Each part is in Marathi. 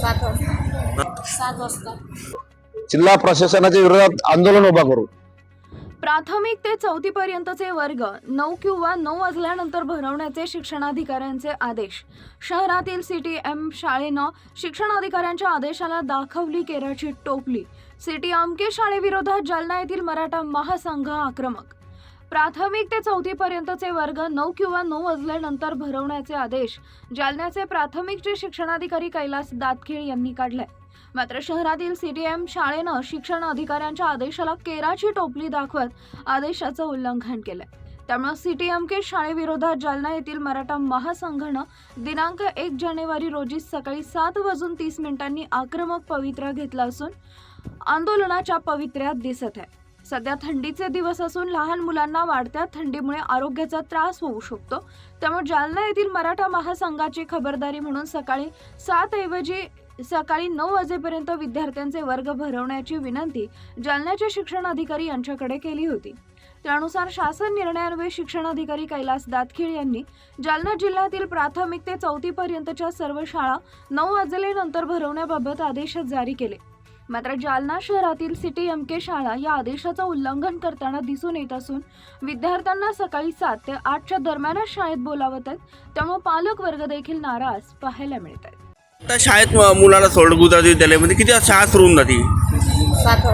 सात वाजता. सात वाजता. जिल्हा प्रशासनाच्या विरोधात आंदोलन उभा करू. प्राथमिक ते चौथी पर्यंतचे वर्ग नऊ किंवा नऊ वाजल्यानंतर भरवण्याचे शिक्षणाधिकाऱ्यांचे आदेश. शहरातील सिटी एम शाळेनं शिक्षणाधिकाऱ्यांच्या आदेशाला दाखवली केराची टोपली. सिटी अमके शाळेविरोधात जालना येथील मराठा महासंघ आक्रमक प्राथमिक ते चौथी पर्यंतचे वर्ग नऊ किंवा नऊ वाजल्यानंतर भरवण्याचे आदेश जालन्याचे प्राथमिकचे शिक्षणाधिकारी कैलास दातखीळ यांनी काढले. मात्र शहरातील सीडीएम शाळेनं शिक्षण अधिकाऱ्यांच्या आदेशाला केराची टोपली दाखवत आदेशाचं उल्लंघन केलं त्यामुळे सीटीएमके शाळेविरोधात जालना येथील मराठा महासंघानं दिनांक एक जानेवारी रोजी सकाळी सात वाजून तीस मिनिटांनी आक्रमक पवित्रा घेतला असून आंदोलनाच्या पवित्र्यात दिसत आहे. सध्या थंडीचे दिवस असून लहान मुलांना वाढत्या थंडीमुळे आरोग्याचा त्रास होऊ शकतो. त्यामुळे जालना येथील मराठा महासंघाची खबरदारी म्हणून सकाळी सात ऐवजी सकाळी नऊ वाजेपर्यंत विद्यार्थ्यांचे वर्ग भरवण्याची विनंती जालन्याचे शिक्षण अधिकारी यांच्याकडे केली होती. त्यानुसार शासन निर्णयान्वये शिक्षण अधिकारी कैलास दातखीळ यांनी जालना जिल्ह्यातील प्राथमिक ते चौथी पर्यंतच्या सर्व शाळा नऊ वाजल्यानंतर भरवण्याबाबत आदेश जारी केले. मात्र जालना शहरातील सिटी एम के शाळा या आदेशाचं उल्लंघन करताना दिसून येत असून विद्यार्थ्यांना सकाळी सात ते आठच्या दरम्यानच शाळेत बोलावत आहेत. त्यामुळे पालक वर्ग देखील नाराज पाहायला मिळत आहेत. आता शाळेत मुलाला सोड गुजराती विद्यालयामध्ये किती वाजता शाळा सुरू होऊन जाते? सात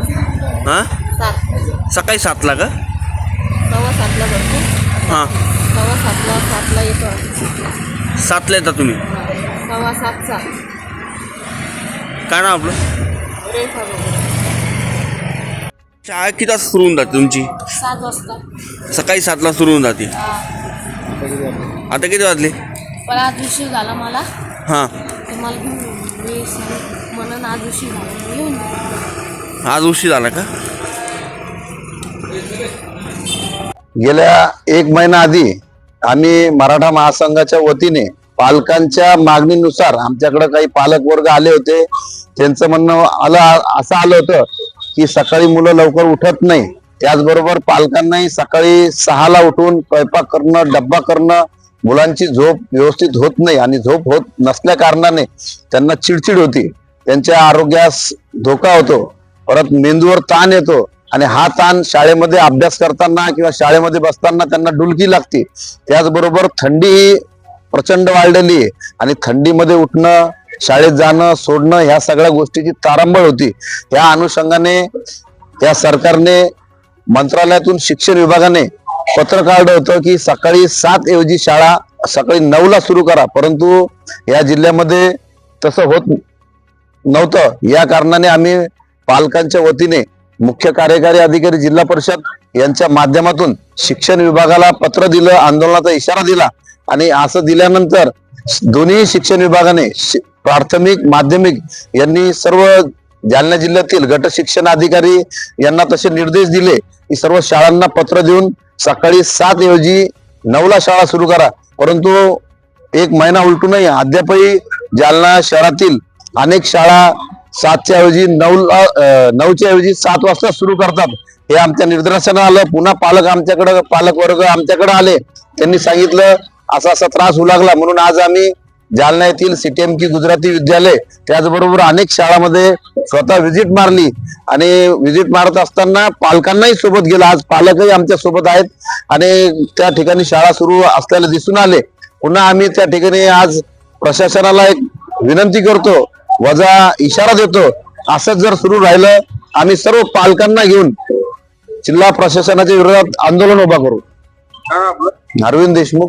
हां? सात. सकाळी सातला का? सव्वा सातला भरतो हां. सव्वा सातला सातला येतो. सातला येता तुम्ही? सव्वा सात सात काय ना आपलं? बरोबर शाळा किती वाजता सुरू होऊन जाते तुमची? सात वाजता. सकाळी सातला सुरू होऊन जाते. हा. आता किती वाजले? पण आज उशीर झाला मला. हां. तर मला घेऊन गेले. मी सांग- म्हणून आज उशीर झाला. मी येऊन. गेले. आज उशीर झाला का? गेल्या एक महिना आधी आम्ही मराठा महासंघाच्या वतीने पालकांच्या मागणीनुसार आमच्याकडे काही पालक वर्ग आले होते. त्यांचं म्हणणं आलं असं आलं होतं की सकाळी मुलं लवकर उठत नाही. त्याचबरोबर पालकांनाही सकाळी सहाला उठून स्वयंपाक करणं डब्बा करणं मुलांची झोप व्यवस्थित होत नाही आणि झोप होत नसल्या कारणाने त्यांना चिडचिड होती. त्यांच्या आरोग्यास धोका होतो. परत मेंदूवर ताण येतो आणि हा ताण शाळेमध्ये अभ्यास करताना किंवा शाळेमध्ये बसताना त्यांना डुलकी लागते. त्याचबरोबर थंडी प्रचंड वाढलेली आहे आणि थंडीमध्ये उठणं शाळेत जाणं सोडणं ह्या सगळ्या गोष्टीची तारंबळ होती. त्या अनुषंगाने या सरकारने मंत्रालयातून शिक्षण विभागाने पत्र काढलं होतं की सकाळी सात ऐवजी शाळा सकाळी नऊ ला सुरू करा. परंतु या जिल्ह्यामध्ये तसं होत नव्हतं. या कारणाने आम्ही पालकांच्या वतीने मुख्य कार्यकारी अधिकारी जिल्हा परिषद यांच्या माध्यमातून शिक्षण विभागाला पत्र दिलं आंदोलनाचा इशारा दिला. आणि असं दिल्यानंतर दोन्ही शिक्षण विभागाने शि- प्राथमिक माध्यमिक यांनी सर्व जालना जिल्ह्यातील गट शिक्षण अधिकारी यांना तसे निर्देश दिले की सर्व शाळांना पत्र देऊन सकाळी सात ऐवजी नऊला शाळा सुरू करा. परंतु एक महिना उलटूनही अद्यापही जालना शहरातील अनेक शाळा सातच्या ऐवजी नऊला नऊच्या ऐवजी सात वाजता सुरू करतात. हे आमच्या निदर्शनाला आलं. पुन्हा पालक आमच्याकडे पालक वर्ग आमच्याकडे आले. त्यांनी सांगितलं असा असा त्रास होऊ लागला. म्हणून आज आम्ही जालना येथील सीटीएम की गुजराती विद्यालय त्याचबरोबर अनेक शाळामध्ये स्वतः व्हिजिट मारली. आणि व्हिजिट मारत असताना पालकांनाही सोबत गेला. आज पालकही आमच्यासोबत आहेत. आणि त्या ठिकाणी शाळा सुरू असल्याला दिसून आले. पुन्हा आम्ही त्या ठिकाणी आज प्रशासनाला एक विनंती करतो. वजा इशारा देतो. असंच जर सुरू राहिलं आम्ही सर्व पालकांना घेऊन जिल्हा प्रशासनाच्या विरोधात आंदोलन उभा करू. अरविंद देशमुख